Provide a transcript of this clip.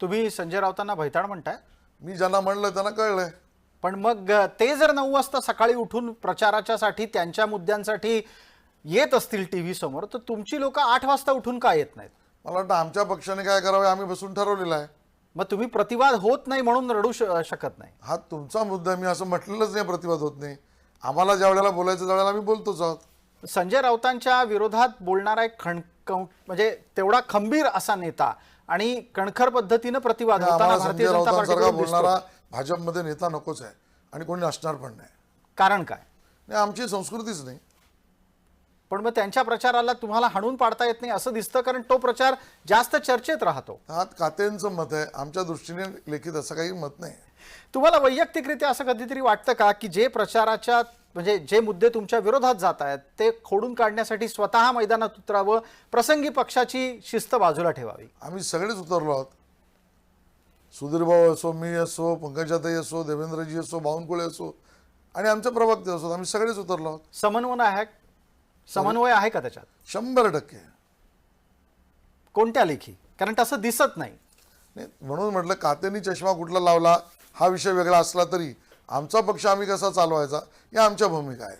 तुम्ही संजय राऊतांना भैताड म्हणताय. मी ज्यांना म्हणलं त्यांना कळलंय पण मग ते जर नऊ वाजता सकाळी उठून प्रचाराच्यासाठी त्यांच्या मुद्द्यांसाठी येत असतील टी व्ही समोर तर तुमची लोक आठ वाजता उठून का येत नाहीत? मला वाटतं आमच्या पक्षाने काय करावे आम्ही बसून ठरवलेलं आहे. मग तुम्ही प्रतिवाद होत नाही म्हणून रडू श- शकत नाही. हा तुमचा मुद्दा. मी असं म्हटलेलंच नाही प्रतिवाद होत नाही. आम्हाला ज्या वेळेला बोलायचं त्यावेळेला आम्ही बोलतोच आहोत. संजय राऊतांच्या विरोधात बोलणारा एक खण म्हणजे तेवढा खंबीर असा नेता आणि कणखर पद्धतीनं प्रतिवाद भारतीय जनता पार्टीकडून. बोलणारा भाजपमध्ये नेता नकोच आहे आणि कोणी असणार पण नाही. कारण काय? नाही आमची संस्कृतीच नाही. पण मग त्यांच्या प्रचाराला तुम्हाला हाणून पाडता येत नाही असं दिसतं कारण तो प्रचार जास्त चर्चेत राहतो. हा कातेंचं मत आहे आमच्या दृष्टीने लेखित असं काही मत नाही. तुम्हाला वैयक्तिकरित्या असं कधीतरी वाटतं का की जे प्रचाराच्या म्हणजे जे मुद्दे तुमच्या विरोधात जात आहेत ते खोडून काढण्यासाठी स्वतः मैदानात उतरावं प्रसंगी पक्षाची शिस्त बाजूला ठेवावी. आम्ही सगळेच उतरलो आहोत. सुधीरभाऊ असो मी असो पंकजाताई असो देवेंद्रजी असो बावनकुळे असो आणि आमचे प्रवक्ते असो आम्ही सगळेच उतरलो आहोत. समन्वय आहे? समन्वय आहे का त्याच्यात? शंभर टक्के. कोणत्या लेखी? कारण तसं दिसत नाही. नाही, म्हणून म्हटलं कातेनी चष्मा कुठला लावला हा विषय वेगळा असला तरी आमचा पक्ष आम्ही कसा चालवायचा या आमच्या भूमिका आहेत.